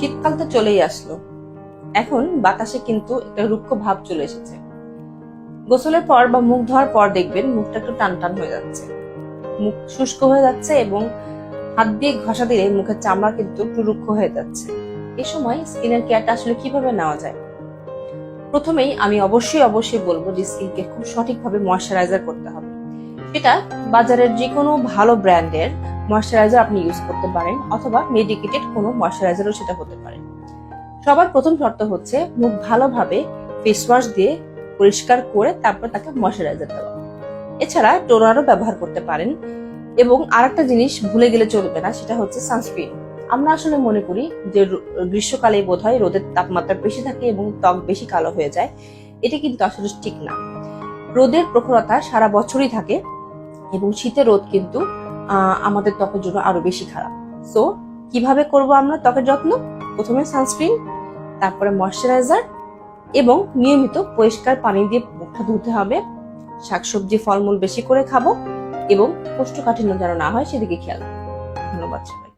শীতকাল তো চলেই আসলো। এখন বাতাসে কিন্তু একটা রুক্ষ ভাব চলে এসেছে। গোসলের পর বা মুখ ধোয়ার পর দেখবেন মুখটা একটু টান টান হয়ে যাচ্ছে। মুখ শুষ্ক হয়ে যাচ্ছে এবং হাত দিয়ে ঘষা দিলে মুখের চামড়া কিন্তু একটু রুক্ষ হয়ে যাচ্ছে। এই সময় স্কিনের কেয়ারটা আসলে কীভাবে নেওয়া যায়? প্রথমেই আমি অবশ্যই অবশ্যই বলব যে স্কিনকে খুব সঠিকভাবে ময়শ্চারাইজার করতে হবে। সেটা বাজারের যে কোনো ভালো ব্র্যান্ডের ময়শ্চারাইজার আপনি ইউজ করতে পারেন অথবা মেডিকেটেড কোনো ময়শ্চারাইজারও সেটা হতে পারে। সবার প্রথম শর্ত হচ্ছে মুখ ভালোভাবে ফেস ওয়াশ দিয়ে পরিষ্কার করে তারপর তাকে ময়শ্চারাইজার দেওয়া। এছাড়া টোনারও ব্যবহার করতে পারেন এবং আরেকটা জিনিস ভুলে গেলে চলবে না, সেটা হচ্ছে সানস্ক্রিন আমরা আসলে মনে করি যে গ্রীষ্মকালে বোধ হয় রোদের তাপমাত্রা বেশি থাকে এবং ত্বক বেশি কালো হয়ে যায়। এটা কিন্তু আসলে ঠিক না। রোদের প্রখরতা সারা বছরই থাকে এবং শীতের রোদ কিন্তু আমাদের ত্বকের জন্য আরও বেশি খারাপ। সো কীভাবে করব আমরা ত্বকের যত্ন? প্রথমে সানস্ক্রিন তারপরে ময়শ্চারাইজার এবং নিয়মিত পরিষ্কার পানি দিয়ে মুখটা ধুতে হবে। শাকসবজি, ফলমূল বেশি করে খাব এবং কোষ্ঠকাঠিন্য যেন না হয় সেদিকে খেয়াল। ধন্যবাদ সবাই